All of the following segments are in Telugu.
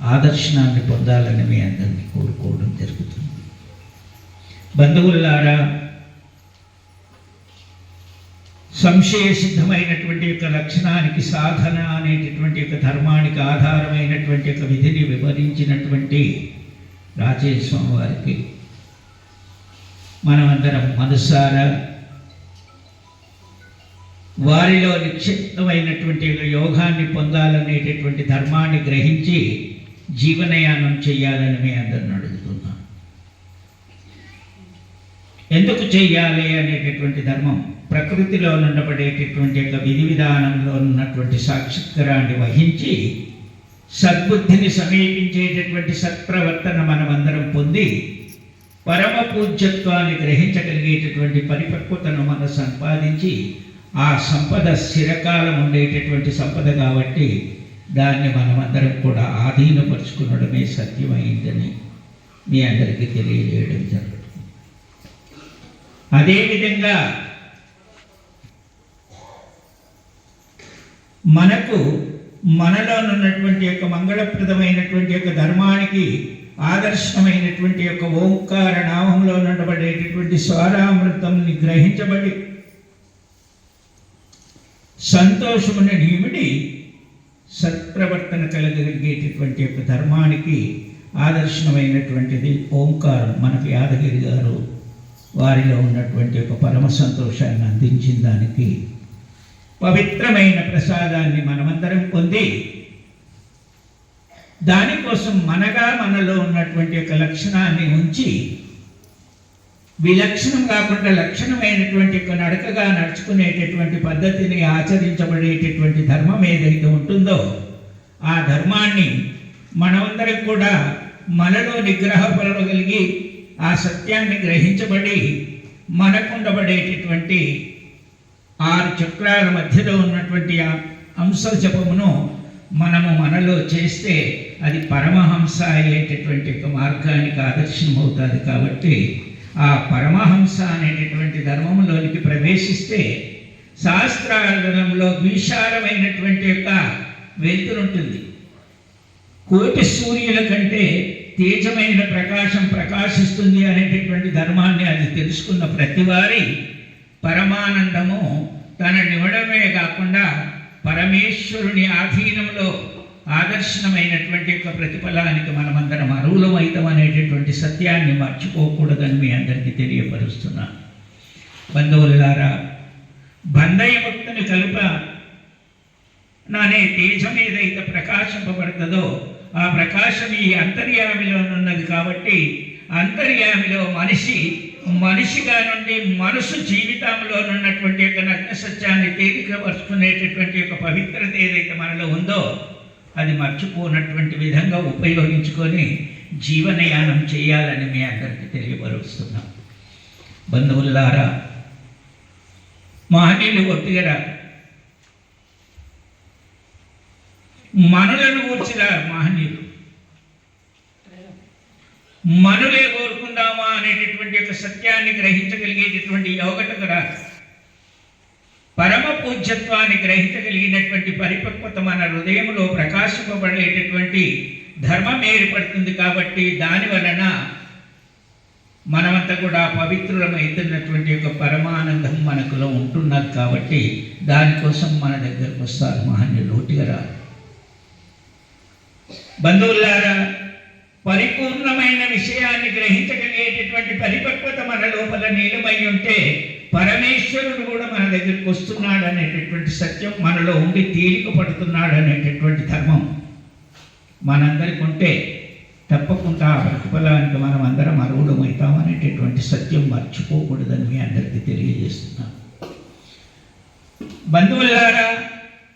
ఆదర్శనాన్ని పొందాలని మీ అందరినీ కోరుకోవడం జరుగుతుంది. బంధువులారా సంశయ సిద్ధమైనటువంటి యొక్క లక్షణానికి సాధన అనేటటువంటి యొక్క ధర్మానికి ఆధారమైనటువంటి యొక్క విధిని వివరించినటువంటి రాజేయ స్వామి వారికి మనమందరం మనసారా వారిలో నిక్షిప్తమైనటువంటి యోగాన్ని పొందాలనేటటువంటి ధర్మాన్ని గ్రహించి జీవనయానం చేయాలని మీ అందరిని అడుగుతున్నాను ఎందుకు చేయాలి అనేటటువంటి ధర్మం ప్రకృతిలో ఉండబడేటటువంటి యొక్క విధి విధానంలో ఉన్నటువంటి సాక్షిత్రాన్ని వహించి సద్బుద్ధిని సమీపించేటటువంటి సత్ప్రవర్తన మనమందరం పొంది పరమ పూజ్యత్వాన్ని గ్రహించగలిగేటటువంటి పరిపక్వతను మనం సంపాదించి ఆ సంపద స్థిరకాలం ఉండేటటువంటి సంపద కాబట్టి దాన్ని మనమందరం కూడా ఆధీనపరుచుకునడమే సత్యమైందని మీ అందరికీ తెలియజేయడం జరుగుతుంది. అదేవిధంగా మనకు మనలో ఉన్నటువంటి యొక్క మంగళప్రదమైనటువంటి యొక్క ధర్మానికి ఆదర్శమైనటువంటి యొక్క ఓంకార నామంలో నడబడేటటువంటి స్వరామృతంని గ్రహించబడి సంతోషముని నిమిడి సత్ప్రవర్తన కలగలిగేటటువంటి యొక్క ధర్మానికి ఆదర్శనమైనటువంటిది ఓంకారం. మనకు యాదగిరి గారు వారిలో ఉన్నటువంటి ఒక పరమ సంతోషాన్ని అందించిన దానికి పవిత్రమైన ప్రసాదాన్ని మనమందరం పొంది దానికోసం మనగా మనలో ఉన్నటువంటి యొక్క లక్షణాన్ని ఉంచి విలక్షణం కాకుండా లక్షణమైనటువంటి యొక్క నడకగా నడుచుకునేటటువంటి పద్ధతిని ఆచరించబడేటటువంటి ధర్మం ఏదైతే ఉంటుందో ఆ ధర్మాన్ని మనమందరం కూడా మనలో నిగ్రహపడగలిగి ఆ సత్యాన్ని గ్రహించబడి మనకుండబడేటటువంటి ఆరు చక్రాల మధ్యలో ఉన్నటువంటి ఆ అంశ జపమును మనము మనలో చేస్తే అది పరమహంస అయ్యేటటువంటి ఒక మార్గానికి ఆదర్శనం అవుతుంది కాబట్టి ఆ పరమహంస అనేటటువంటి ధర్మంలోనికి ప్రవేశిస్తే శాస్త్రాలలో విశాలమైనటువంటి యొక్క వెలుతురుంటుంది కోటి సూర్యుల కంటే తేజమైన ప్రకాశం ప్రకాశిస్తుంది అనేటటువంటి ధర్మాన్ని అది తెలుసుకున్న ప్రతివారి పరమానందము తన నివడమే కాకుండా పరమేశ్వరుని ఆధీనంలో ఆదర్శనమైనటువంటి యొక్క ప్రతిఫలానికి మనమందరం అరువులం అవుతాం అనేటటువంటి సత్యాన్ని మర్చిపోకూడదని మీ అందరికీ తెలియపరుస్తున్నా. బంధువులారా బంధయముక్తిని కలుప నానే తేజం ఏదైతే ప్రకాశింపబడుతుందో ఆ ప్రకాశం ఈ అంతర్యామిలో ఉన్నది కాబట్టి అంతర్యామిలో మనిషి మనిషిగా నుండి మనసు జీవితంలో ఉన్నటువంటి యొక్క నగ్న సత్యాన్ని తేలికపరుచుకునేటటువంటి యొక్క పవిత్రత ఏదైతే మనలో ఉందో అది మర్చిపోనటువంటి విధంగా ఉపయోగించుకొని జీవనయానం చేయాలని మీ అందరికీ తెలియపరుస్తున్నాం. బంధువులారా మహనీయులు ఒట్టిగా మనులను కూర్చిరా మహనీయులు? మనులే కోరుకుందామా అనేటటువంటి యొక్క సత్యాన్ని గ్రహించగలిగేటటువంటి యోగటకు రాదు పరమ పూజ్యత్వాన్ని గ్రహించగలిగినటువంటి పరిపక్వత మన హృదయంలో ప్రకాశింపబడేటటువంటి ధర్మం ఏర్పడుతుంది కాబట్టి దాని వలన మనమంతా కూడా పవిత్రులమైతున్నటువంటి యొక్క పరమానందం మనకులో ఉంటున్నది కాబట్టి దానికోసం మన దగ్గరకు వస్తారు మహాన్ని లోటుగా రాదు బంధువులారా పరిపూర్ణమైన విషయాన్ని గ్రహించగలిగేటటువంటి పరిపక్వత మన లోపల నీలమై ఉంటే పరమేశ్వరుడు కూడా మన దగ్గరికి వస్తున్నాడు అనేటటువంటి సత్యం మనలో ఉండి తేలిక పడుతున్నాడు అనేటటువంటి ధర్మం మనందరికి ఉంటే తప్పకుండా ఆ ప్రతిఫలానికి మనం అందరం అరువులం అవుతాం అనేటటువంటి సత్యం మర్చిపోకూడదని మీ అందరికీ తెలియజేస్తున్నాం బంధువులారా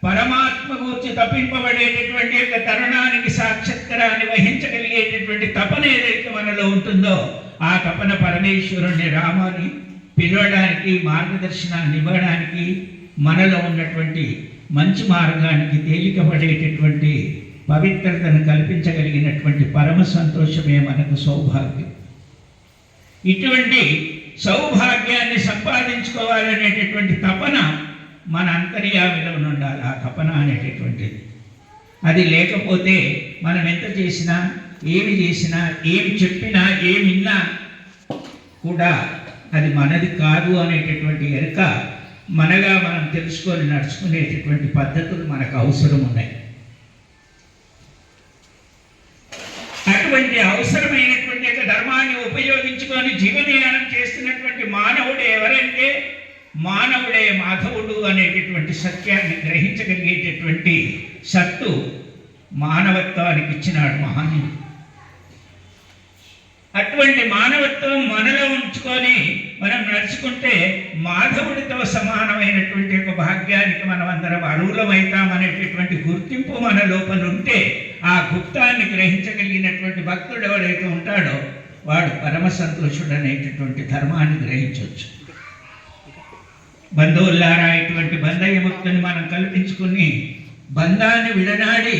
పరమాత్మ గురించి తప్పింపబడేటటువంటి యొక్క తరుణానికి సాక్షాత్కారాన్ని వహించగలిగేటటువంటి తపన ఏదైతే మనలో ఉంటుందో ఆ తపన పరమేశ్వరుణ్ణి రామాని పిలవడానికి మార్గదర్శనాన్ని ఇవ్వడానికి మనలో ఉన్నటువంటి మంచి మార్గానికి తేలికపడేటటువంటి పవిత్రతను కల్పించగలిగినటువంటి పరమ సంతోషమే మనకు సౌభాగ్యం. ఇటువంటి సౌభాగ్యాన్ని సంపాదించుకోవాలనేటటువంటి తపన మన అంతర్యామిలో ఉండాలి ఆ తపన అనేటటువంటిది. అది లేకపోతే మనం ఎంత చేసినా ఏమి చేసినా ఏమి చెప్పినా ఏమి విన్నా కూడా అది మనది కాదు అనేటటువంటి ఎరుక మనగా మనం తెలుసుకొని నడుచుకునేటటువంటి పద్ధతులు మనకు అవసరం ఉన్నాయి. అటువంటి అవసరమైనటువంటి యొక్క ధర్మాన్ని ఉపయోగించుకొని జీవనయానం చేస్తున్నటువంటి మానవుడు ఎవరంటే మానవుడే మాధవుడు అనేటటువంటి సత్యాన్ని గ్రహించగలిగేటటువంటి సత్తు మానవత్వానికి ఇచ్చినాడు మహానీయుడు. అటువంటి మానవత్వం మనలో ఉంచుకొని మనం నడుచుకుంటే మాధవుడితో సమానమైనటువంటి ఒక భాగ్యానికి మనం అందరం అర్హులమవుతామనేటటువంటి గుర్తింపు మన లోపల ఉంటే ఆ గుప్తాన్ని గ్రహించగలిగినటువంటి భక్తుడు ఎవడైతే ఉంటాడో వాడు పరమ సంతోషుడు అనేటటువంటి ధర్మాన్ని గ్రహించవచ్చు. బంధువులారా ఇటువంటి బంధ విముక్తిని మనం కల్పించుకుని బంధాన్ని విడనాడి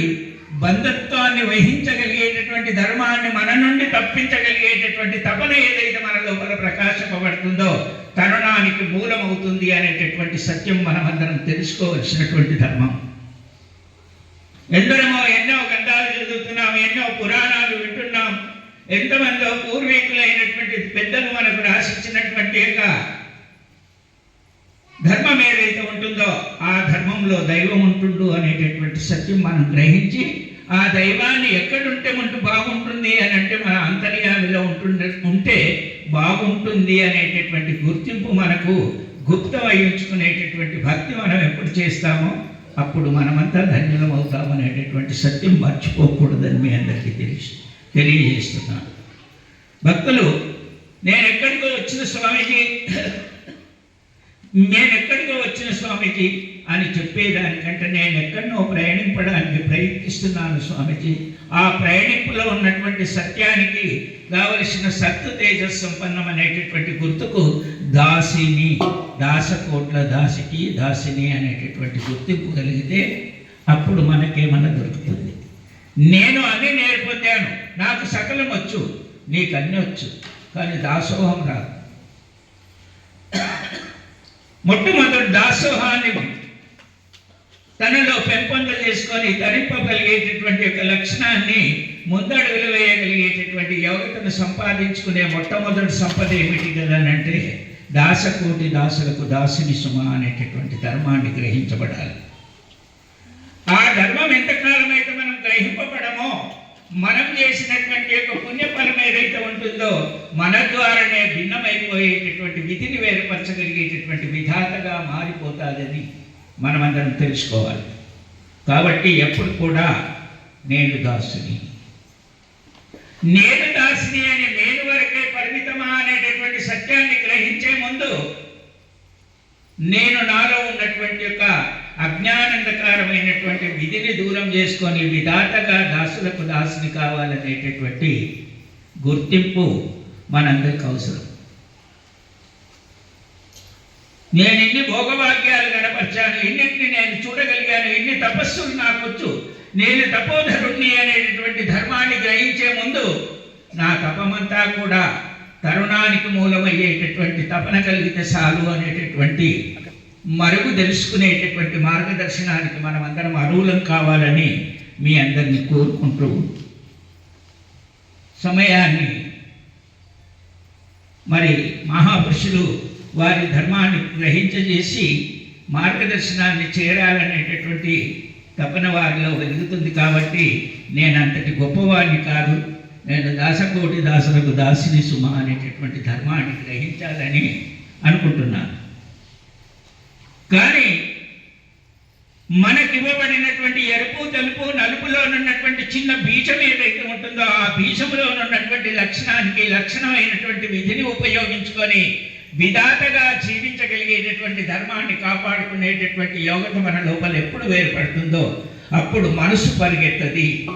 బంధత్వాన్ని వహించగలిగేటటువంటి ధర్మాన్ని మన నుండి తప్పించగలిగేటటువంటి తపన ఏదైతే మన లోపల ప్రకాశపబడుతుందో తరుణానికి మూలమవుతుంది అనేటటువంటి సత్యం మనమందరం తెలుసుకోవలసినటువంటి ధర్మం. ఎందరమో ఎన్నో గ్రంథాలు చదువుతున్నాం ఎన్నో పురాణాలు వింటున్నాం. ఎంతమందో పూర్వీకులైనటువంటి పెద్దలు మనకు రాసిచ్చినటువంటి యొక్క ధర్మం ఏదైతే ఉంటుందో ఆ ధర్మంలో దైవం ఉంటుండు అనేటటువంటి సత్యం మనం గ్రహించి ఆ దైవాన్ని ఎక్కడుంటే మనకు బాగుంటుంది అని అంటే మన అంతర్యామిలో ఉంటుండే ఉంటే బాగుంటుంది అనేటటువంటి గుర్తింపు మనకు గుప్తం ఉంచుకునేటటువంటి భక్తి మనం ఎప్పుడు చేస్తామో అప్పుడు మనమంతా ధన్యులం అవుతాం అనేటటువంటి సత్యం మర్చిపోకూడదని మీ అందరికీ తెలిసి. తెలియజేస్తున్నాను. భక్తులు నేను ఎక్కడికో వచ్చిన స్వామీజీ నేను ఎక్కడికో వచ్చిన స్వామీజీ అని చెప్పేదానికంటే నేను ఎక్కడనో ప్రయాణింపడానికి ప్రయత్నిస్తున్నాను స్వామిజీ. ఆ ప్రయాణింపులో ఉన్నటువంటి సత్యానికి కావలసిన సత్తు తేజస్ సంపన్నం అనేటటువంటి గుర్తుకు దాసిని దాసకోట్ల దాసికి దాసిని అనేటటువంటి గుర్తింపు కలిగితే అప్పుడు మనకేమన్నా దొరుకుతుంది. నేను అన్నీ నేర్పొందాను నాకు సకలం వచ్చు నీకు అన్నీ వచ్చు కానీ దాసోహం రాదు. మొట్టమొదటి దాసోహాన్ని తనలో పెంపొంద చేసుకొని ధరింపగలిగేటటువంటి యొక్క లక్షణాన్ని ముందడుగులు వేయగలిగేటటువంటి యోగ్యతను సంపాదించుకునే మొట్టమొదటి సంపద ఏమిటి కదనంటే దాసకోటి దాసులకు దాసుని సుమ అనేటటువంటి ధర్మాన్ని గ్రహించబడాలి. ఆ ధర్మం ఎంతకాలం అయితే మనం గ్రహింపబడమో మనం చేసినటువంటి యొక్క పుణ్యఫలం ఏదైతే ఉంటుందో మన ద్వారానే భిన్నమైపోయేటటువంటి విధిని వేరుపరచగలిగేటటువంటి విధాతగా మారిపోతాదని మనమందరం తెలుసుకోవాలి. కాబట్టి ఎప్పుడు కూడా నేను దాసుని. నేను దాసుని అని నేను వరకే పరిమితమా అనేటటువంటి సత్యాన్ని గ్రహించే ముందు నేను నాలో ఉన్నటువంటి యొక్క అజ్ఞానందకారమైనటువంటి విధిని దూరం చేసుకొని విధాతగా దాసులకు దాసుని కావాలనేటటువంటి గుర్తింపు మనందరికి అవసరం. నేను ఇన్ని భోగభాగ్యాలు గడపరిచాను ఎన్నింటిని నేను చూడగలిగాను ఎన్ని తపస్సులు నాకొచ్చు నేను తపోధరుణ్ణి అనేటటువంటి ధర్మాన్ని గ్రహించే ముందు నా తపమంతా కూడా తరుణానికి మూలమయ్యేటటువంటి తపన కలిగితే చాలు అనేటటువంటి మరుగు తెలుసుకునేటటువంటి మార్గదర్శనానికి మనం అందరం అరువులం కావాలని మీ అందరినీ కోరుకుంటూ సమయాన్ని మరి మహాపురుషులు వారి ధర్మాన్ని గ్రహించజేసి మార్గదర్శనాన్ని చేరాలనేటటువంటి తపన వారిలో వెలుగుతుంది కాబట్టి నేను అంతటి గొప్పవాడిని కాదు. నేను దాసకోటి దాసులకు దాసిని సుమ అనేటటువంటి ధర్మాన్ని గ్రహించాలని అనుకుంటున్నాను. కానీ మనకివ్వబడినటువంటి ఎరుపు తెలుపు నలుపులో ఉన్నటువంటి చిన్న బీజం ఏదైతే ఉంటుందో ఆ బీజంలో ఉన్నటువంటి లక్షణానికి లక్షణమైనటువంటి విధిని ఉపయోగించుకొని విధాతగా జీవించగలిగేటటువంటి ధర్మాన్ని కాపాడుకునేటటువంటి యోగత మన లోపల ఎప్పుడు ఏర్పడుతుందో అప్పుడు మనసు పరిగెత్తది.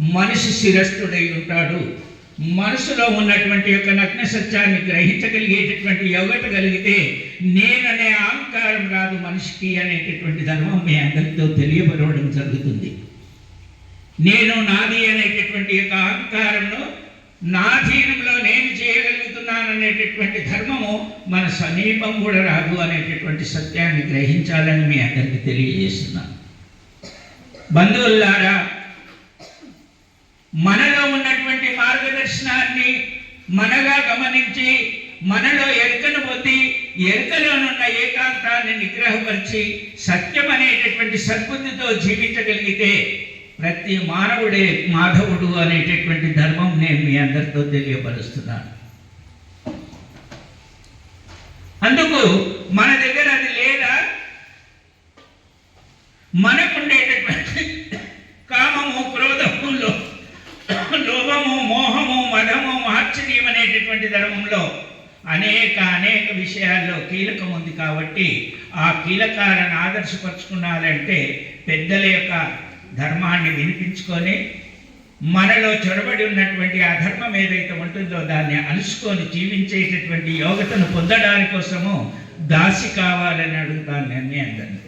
మనిషి శిరస్థుడై ఉంటాడు. మనసులో ఉన్నటువంటి యొక్క నగ్న సత్యాన్ని గ్రహించగలిగేటటువంటి యోగత కలిగితే నేననే అహంకారం రాదు మనిషికి అనేటటువంటి ధర్మం మీ అందరితో తెలియబడవడం జరుగుతుంది. నేను నాది అనేటటువంటి యొక్క అహంకారంలో నాధీనంలో నేను చేయగలుగుతున్నాను అనేటటువంటి ధర్మము మన సమీపం కూడా రాదు అనేటటువంటి సత్యాన్ని గ్రహించాలని మీ అందరికీ తెలియజేస్తున్నాను బంధువులారా మనలో ఉన్నటువంటి మార్గదర్శనాన్ని మనగా గమనించి మనలో ఎరుకను పొంది ఎరుకలోనున్న ఏకాంతాన్ని నిగ్రహపరిచి సత్యం అనేటటువంటి సద్బుద్ధితో జీవించగలిగితే ప్రతి మానవుడే మాధవుడు అనేటటువంటి ధర్మం నేను మీ అందరితో తెలియపరుస్తున్నాను. అందుకు మన దగ్గర అది లేదా? మనకుండేటటువంటి కామము క్రోధము లోభము మోహము మదము మాత్సర్యం అనేటటువంటి ధర్మంలో అనేక అనేక విషయాల్లో కీలకం ఉంది కాబట్టి ఆ కీలకాలను ఆదర్శపరుచుకున్నాలంటే పెద్దల యొక్క ధర్మాన్ని వినిపించుకొని మనలో చొరబడి ఉన్నటువంటి ఆ ధర్మం ఏదైతే ఉంటుందో దాన్ని అలుసుకొని జీవించేటటువంటి యోగతను పొందడానికి కోసము దాసి కావాలని అడుగుతాను నేను మీ అందరినీ.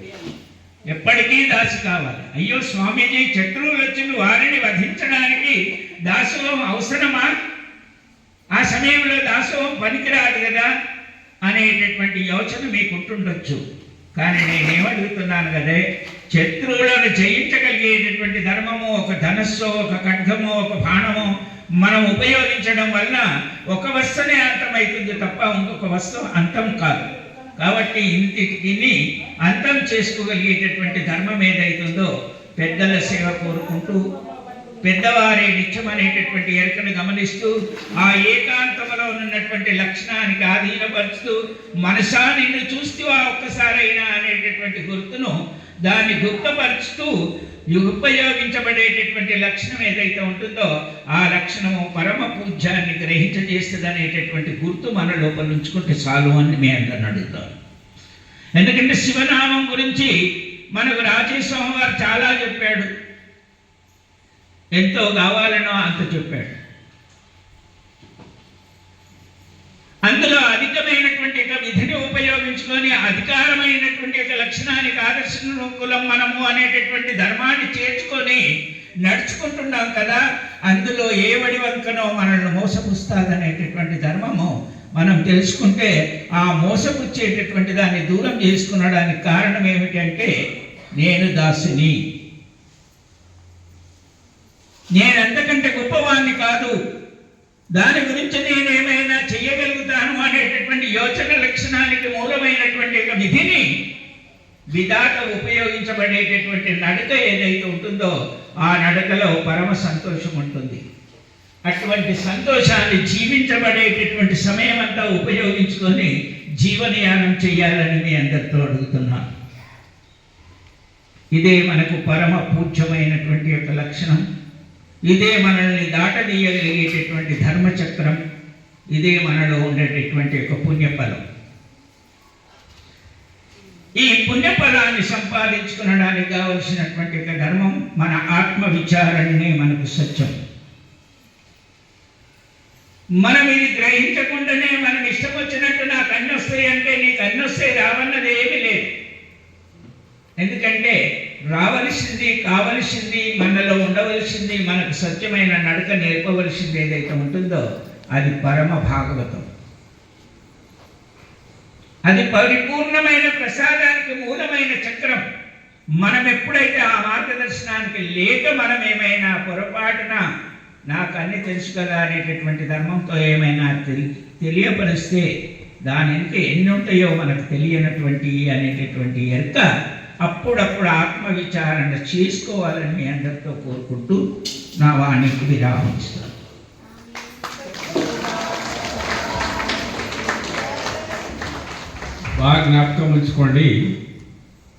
ఎప్పటికీ దాసి కావాలి. అయ్యో స్వామీజీ శత్రువులు వచ్చి వారిని వధించడానికి దాసోహం అవసరమా? ఆ సమయంలో దాసోహం పనికిరాదు కదా అనేటటువంటి యోచన మీకు ఉంటుండొచ్చు కానీ నేనేమడుగుతున్నాను కదే శత్రువులను జయించగలిగేటటువంటి ధర్మము ఒక ధనస్సు ఒక ఖడ్గము ఒక బాణము మనం ఉపయోగించడం వల్ల ఒక వస్తునే అంతమవుతుంది తప్ప ఇంకొక వస్తువు అంతం కాదు. కాబట్టి ఇంటిని అంతం చేసుకోగలిగేటటువంటి ధర్మం ఏదైతుందో పెద్దల సేవ కోరుకుంటూ పెద్దవారే నిత్యం అనేటటువంటి ఎరుకను గమనిస్తూ ఆ ఏకాంతంలో ఉన్నటువంటి లక్షణానికి ఆధీనపరుస్తూ మనసా నిన్ను చూస్తూ ఒక్కసారైనా? అనేటటువంటి గుర్తును దాన్ని గుర్తపరుస్తూ ఉపయోగించబడేటటువంటి లక్షణం ఏదైతే ఉంటుందో ఆ లక్షణము పరమ పూజ్యాన్ని గ్రహించజేస్తుంది అనేటటువంటి గుర్తు మన లోపల ఉంచుకుంటే చాలు అని మీ అందరిని అడుగుతాను. ఎందుకంటే శివనామం గురించి మనకు రాజేశ్వరం వారు చాలా చెప్పాడు. ఎంతో కావాలనో అంత చెప్పాడు. అందులో అధికమైనటువంటి యొక్క విధిని ఉపయోగించుకొని అధికారమైనటువంటి లక్షణాన్ని లక్షణానికి ఆదర్శకులం మనము అనేటటువంటి ధర్మాన్ని చేర్చుకొని నడుచుకుంటున్నాం కదా అందులో ఏ వడి వంకనో మనల్ని మోసపుస్తాదనేటటువంటి ధర్మము మనం తెలుసుకుంటే ఆ మోసపుచ్చేటటువంటి దాన్ని దూరం చేసుకునడానికి కారణం ఏమిటంటే నేను దాసిని. నేను అంతకంటే గొప్పవాణ్ణి కాదు. దాని గురించి నేనేమైనా చేయగలుగుతాను అనేటటువంటి యోచన లక్షణానికి మూలమైనటువంటి ఒక విధిని విధాత ఉపయోగించబడేటటువంటి నడక ఏదైతే ఉంటుందో ఆ నడకలో పరమ సంతోషం ఉంటుంది. అటువంటి సంతోషాన్ని జీవించబడేటటువంటి సమయం అంతా ఉపయోగించుకొని జీవనయానం చేయాలని మీ అందరితో అడుగుతున్నాను ఇదే మనకు పరమ పూజ్యమైనటువంటి యొక్క లక్షణం. ఇదే మనల్ని దాటదీయగలిగేటటువంటి ధర్మచక్రం ఇదే మనలో ఉండేటటువంటి ఒక పుణ్యఫలం. ఈ పుణ్యఫలాన్ని సంపాదించుకునడానికి కావలసినటువంటి ఒక ధర్మం మన ఆత్మ విచారణనే మనకు సత్యం. మనం ఇది గ్రహించకుండానే మనం ఇష్టం వచ్చినట్టు నాకు అన్ని వస్తాయి అంటే నీకు అన్ని వస్తాయి రావన్నది ఏమీ లేదు. రావలసింది కావలసింది మనలో ఉండవలసింది మనకు సత్యమైన నడక నేర్పవలసింది ఏదైతే ఉంటుందో అది పరమ భాగవతం. అది పరిపూర్ణమైన ప్రసాదానికి మూలమైన చక్రం. మనం ఎప్పుడైతే ఆ మార్గదర్శనానికి లేక మనం ఏమైనా పొరపాటున నాకు అన్ని తెలుసు కదా అనేటటువంటి ధర్మంతో ఏమైనా తెలి తెలియపరిస్తే దాని వెనుక ఎన్ని ఉంటాయో మనకు తెలియనటువంటి అనేటటువంటి ఎరుక అప్పుడప్పుడు ఆత్మవిచారణ చేసుకోవాలని మీ అందరితో కోరుకుంటూ నా వాణికి విరామిస్తాను బాగా జ్ఞాపకం ఉంచుకోండి.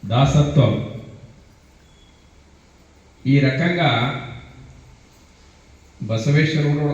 దాసత్వం. ఈ రకంగా బసవేశ్వరుడు